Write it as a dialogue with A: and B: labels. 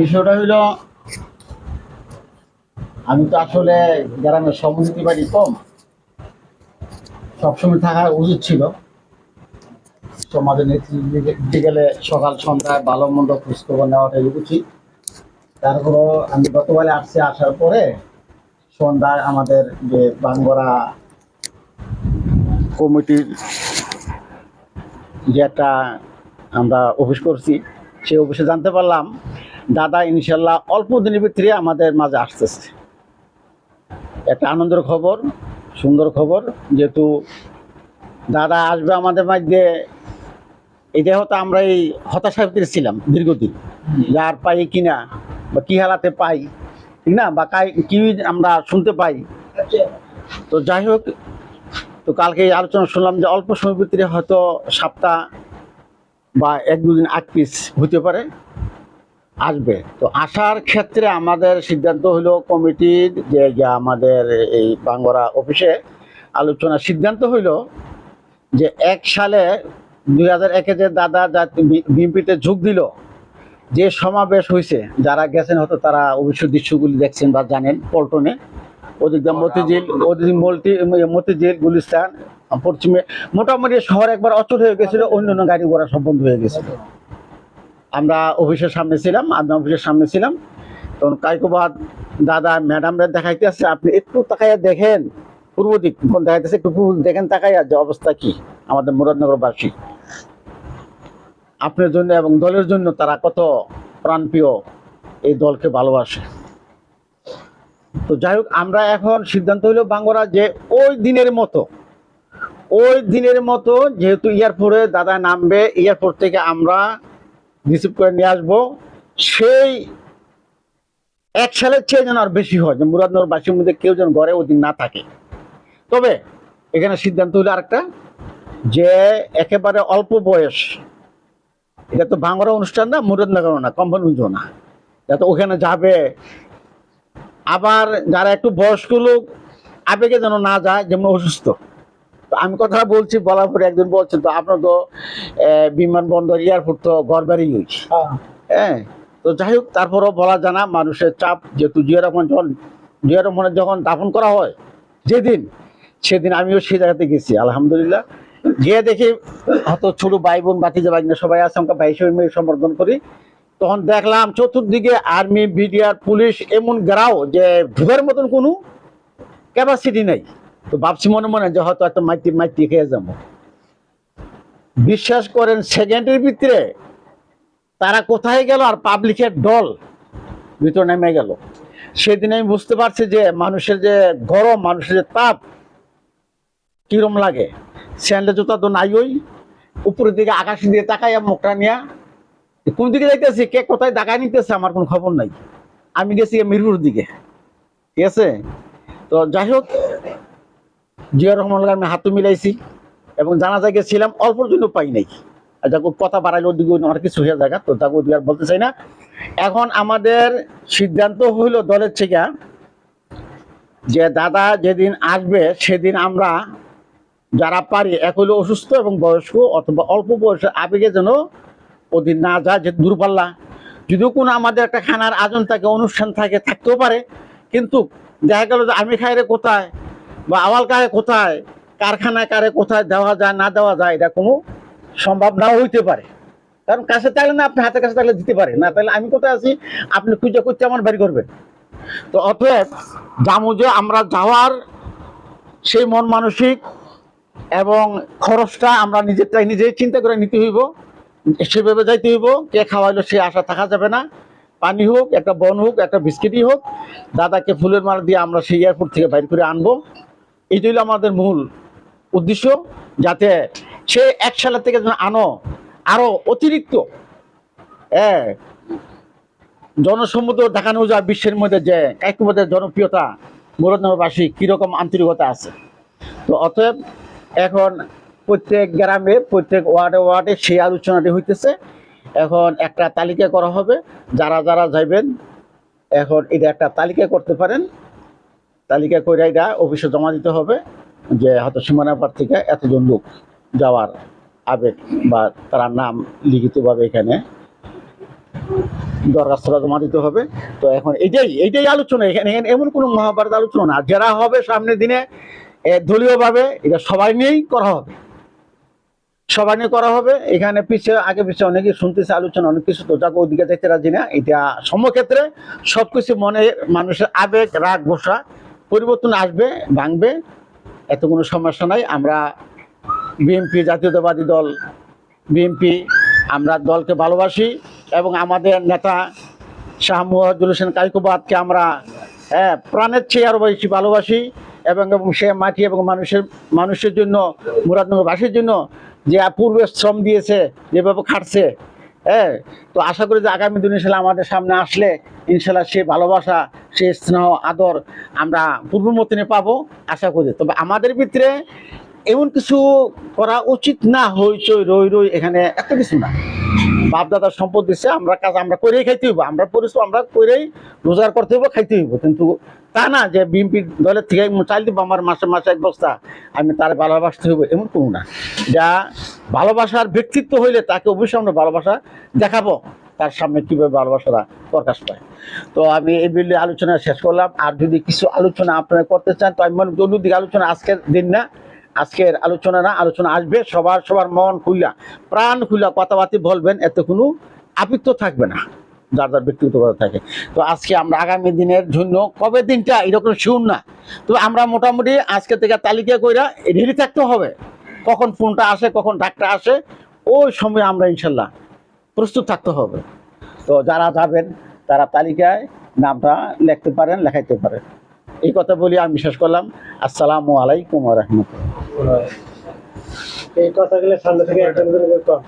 A: বিষয়টা হইল, আমি তো আসলে গ্রামের সমিতি বাড়ি কম। সবসময় থাকা উচিত ছিল। সমাজের নেতৃত্বে গেলে সকাল সন্ধ্যায় ভালো মন্দ খোঁজখবর নেওয়াটাই উচিত। তারপরও আমি গতকালে আসছি, আসার পরে সন্ধ্যায় আমাদের যে বাঙ্গরা কমিটির যে একটা আমরা অফিস করছি সেই অফিসে জানতে পারলাম। দাদা ইনশাল্লাহ অল্প দিনের ভিতরে আমাদের মাঝে আসতেছে। একটা আনন্দের খবর, সুন্দর খবর, যেহেতু দাদা আসবে আমাদের মাঝে। এটা হয়তো আমরা এই হতাশার ভিতরে ছিলাম দীর্ঘদিন। যে আর পাই কিনা বা কি হালাতে পাই, ঠিক না? বা কাই কি আমরা শুনতে পাই। তো যাই হোক, তো কালকে আলোচনা শুনলাম যে অল্প সময়ের ভিতরে হয়তো সপ্তাহ বা এক দুদিন আট পিস হতে পারে আসবে। তো আসার ক্ষেত্রে আমাদের সিদ্ধান্ত হলো কমিটির যে আমাদের এই বাঙ্গরা অফিসে আলোচনা সিদ্ধান্ত হইল যে এক সালে দুই হাজার একে যে দাদা বিএনপিতে যোগ দিল যে সমাবেশ হয়েছে যারা গেছেন হয়তো তারা অবশ্য দৃশ্যগুলি দেখছেন বা জানেন পল্টনে। ওদিকটা মতিঝিল ওদিক মল্টি মতিঝিল গুলিস্তান পশ্চিমে মোটামুটি শহর একবার অচল হয়ে গেছিল অন্য অন্য গাড়ি ঘোড়া সব বন্ধ হয়ে গেছিল। আমরা অফিসের সামনে ছিলাম আমি অফিসের সামনে ছিলাম। তখন কাইকোবাদ দাদা, ম্যাডামরা দেখাইতে আসছে, আপনি একটু তাকাইয়া দেখেন। পূর্ব দিক কোন দেখাইতেছে, একটু পূর্ব দেখেন তাকাইয়া যে অবস্থা কি? আমাদের মুরাদনগরবাসী। আপনার জন্য এবং দলের জন্য তারা কত প্রাণপ্রিয়, এই দলকে ভালোবাসে। তো যাই হোক, আমরা এখন সিদ্ধান্ত হইল বাঙ্গরা যে ওই দিনের মতো ওই দিনের মতো যেহেতু এয়ারপোর্টে দাদা নামবে, এয়ারপোর্ট থেকে আমরা রিসিভ করে নিয়ে আসব। সেই এক সালের চেয়ে যেন আর বেশি হয়, যে মুরাদনগরবাসীর মধ্যে কেউ যেন ঘরে ওই দিন না থাকে। তবে এখানে সিদ্ধান্ত হলো আরেকটা, যে একেবারে অল্প বয়স, এটা তো ভাঙরা অনুষ্ঠান না মুরাদনগর না কম্পানুজ না। এটা তো ওখানে যাবে। আবার যারা একটু বয়স্ক লোক, আবেগে যেন না যায়, যেমন অসুস্থ। আমি কথা বলছি বলার পরে একজন বলছেন তো আপনার তো বিমানবন্দর এয়ারপোর্ট তো গড়বাড়ি হয়েছে হ্যাঁ। তো যাই হোক তারপরেও বলা জানা মানুষের চাপ যেহেতু জিয়া রহমান যখন জিয়া রহমানের যখন দাফন করা হয় যেদিন সেদিন আমিও সেই জায়গাতে গেছি আলহামদুলিল্লাহ। গিয়ে দেখি হয়তো ছোট ভাই বোন বাকি যে বাকিনা সবাই আছে আমাকে ভাই হিসেবে মেয়ে সম্বর্ধন করি। তখন দেখলাম চতুর্দিকে আর্মি বিডিআর পুলিশ এমন গ্রাও যে ঢুকার মতন কোনো ক্যাপাসিটি নাই। তো ভাবছি মনে মনে যে হয়তো একটা মাইতি মাইতি খেয়ে যাব। বিশ্বাস করেন সেকেন্ডের ভিতরে তারা কোথায় গেল আর পাবলিকের দল ভিতরে নেমে গেল। সেদিন আমি বুঝতে পারছি যে মানুষের যে গরম, মানুষের যে তাপ, কিরম লাগে। স্যান্ডেল জুতা তো নাই ওই। উপরের দিকে আকাশ দিয়ে তাকাইয়া মুখটা নিয়া কোন দিকে যাইতেছি? কে কোথায় ডাকায় নিতেছে? আমার কোনো খবর নাই। আমি গেছি মিরপুর দিকে। ঠিক আছে? তো যাই হোক জিয়া রহমান আমি হাতও মিলাইছি এবং জানা গেছিলাম, অল্পর জন্য পাই নাই। আর যাক কথা বাড়াইলে, ওদিকে অনেক কিছু হয়ে জায়গা তো তাকে ওদিকে আর বলতে চাই না। এখন আমাদের সিদ্ধান্ত হইল দলের থেকে যে দাদা যেদিন আসবে, সেদিন আমরা যারা পারি এক হইল অসুস্থ এবং বয়স্ক অথবা অল্প বয়সের আবেগে যেন ওদিন না যায়, যে দূরপাল্লা। যদিও কোনো আমাদের একটা খানার আয়োজন থাকে, অনুষ্ঠান থাকে, থাকতেও পারে, কিন্তু দেখা গেল যে আমি খাইরে কোথায়? বা আওয়াল কারে কোথায়, কারখানায় কারে কোথায় দেওয়া যায়, না দেওয়া যায়, এটা কোনো সম্ভব নাও হইতে পারে। কারণ কাছে থাকলে না আপনি হাতের কাছে থাকলে দিতে পারে না তাহলে আমি কোথায় আছি, আপনি খুঁজে খুঁজতে আমার বাড়ি করবেন। তো অতএব যে আমরা যাওয়ার সেই মন মানসিক এবং খরচটা আমরা নিজেরটাই নিজেই চিন্তা করে নিতে হইব। সেভাবে যাইতে হইব, কে খাওয়াইলো সে আশা থাকা যাবে না। পানি হোক, একটা বন হোক, একটা বিস্কিটই হোক, দাদাকে ফুলের মালা দিয়ে আমরা সেই এয়ারপোর্ট থেকে বাইর করে আনব। এই হলো আমাদের মূল উদ্দেশ্য যাতে সে এক সালের থেকে যেন আনো, আরও অতিরিক্ত হ্যাঁ দেখানো যায় বিশ্বের মধ্যে যে কাইকুমাদের জনপ্রিয়তা মুরাদনগরবাসী কীরকম আন্তরিকতা আছে। তো অতএব এখন প্রত্যেক গ্রামে, প্রত্যেক ওয়ার্ডে ওয়ার্ডে সেই আলোচনাটি হইতেছে। এখন একটা তালিকা করা হবে। যারা যারা যাইবেন, এখন এটা একটা তালিকা করতে পারেন। তালিকা করে এটা অফিসে জমা দিতে হবে যে হয়তো সীমানাপার থেকে এতজন লোক যাওয়ার আবেগ বা তার নাম লিখিতভাবে এখানে দরখাস্তটা জমা দিতে হবে। তো এখন এইটাই এইটাই আলোচনা। এখানে এখানে এমন কোনো মহাভারত আলোচনা না। যারা হবে সামনের দিনে দলীয়ভাবে এটা সবাই নিয়েই করা হবে। সবাই নিয়ে করা হবে। এখানে পিছিয়ে আগে পিছিয়ে অনেকে শুনতেছে আলোচনা, অনেক কিছু তো যাকে, ওদিকে দেখতে রাজি না। এটা সমক্ষেত্রে সবকিছু মনে মানুষের আবেগ, রাগ গোসা পরিবর্তন আসবে ভাঙবে এত কোনো সমস্যা নাই। আমরা বিএনপি জাতীয়তাবাদী দল বিএনপি আমরা দলকে ভালোবাসি এবং আমাদের নেতা শাহ মুহাজুল হোসেন কাইকুবাদকে আমরা হ্যাঁ, প্রাণের চেয়ে আরও বেশি ভালোবাসি এবং এবং সে মাটি এবং মানুষের মানুষের জন্য মুরাদনগরবাসীর জন্য যে পূর্বে শ্রম দিয়েছে যেভাবে খাটছে হ্যাঁ তো আশা করি যে আগামী দিন ইনশাল্লাহ আমাদের সামনে আসলে ইনশাল্লাহ সে ভালোবাসা, সে স্নেহ, আদর আমরা পূর্ব মতনে পাবো, আশা করি। তবে আমাদের ভিতরে এমন কিছু করা উচিত না, হইচই, রই রই, এখানে এত কিছু না। বাপ দাদার সম্পদ দিচ্ছে আমরা কাজ আমরা করেই খাইতে হইব। আমরা পরিশ্রম আমরা করেই রোজগার করতে হইব, খাইতে হইব। কিন্তু তা না যে বিএনপি দলের থেকে চাল দিব আমার মাসে মাসে এক বস্তা, আমি তার ভালোবাসতে হইব এমন কোনো না। যা ভালোবাসার ব্যক্তিত্ব হইলে তাকে অবশ্যই আমরা ভালোবাসা দেখাবো, তার সামনে কীভাবে ভালোবাসাটা প্রকাশ পায়। তো আমি এই বিলে আলোচনা শেষ করলাম। আর যদি কিছু আলোচনা আপনারা করতে চান, তো আমি মনে করি অন্যদিকে আলোচনা আজকের দিন না। আজকের আলোচনা না, আলোচনা আসবে, সবার সবার মন খুইলা, প্রাণ খুইলা কথাবার্তি বলবেন, এতে কোনো আপিত্ব থাকবে না, যার যার ব্যক্তিগত কথা থাকে। তো আজকে আমরা আগামী দিনের জন্য কবে দিনটা এরকম শিউর না। তো আমরা মোটামুটি আজকে থেকে তালিকা কইরা রেডি থাকতে হবে। কখন ফোনটা আসে, কখন ডাকটা আসে, ওই সময় আমরা ইনশাল্লাহ প্রস্তুত থাকতে হবে। তো যারা যাবেন, তারা তালিকায় নামটা লিখতে পারেন, লেখাইতে পারেন। এই কথা বলি আমি শেষ করলাম। আসসালামু আলাইকুম রহমতুল্লাহ।
B: এই কথাগুলো সামনে থেকে একটা করে কর।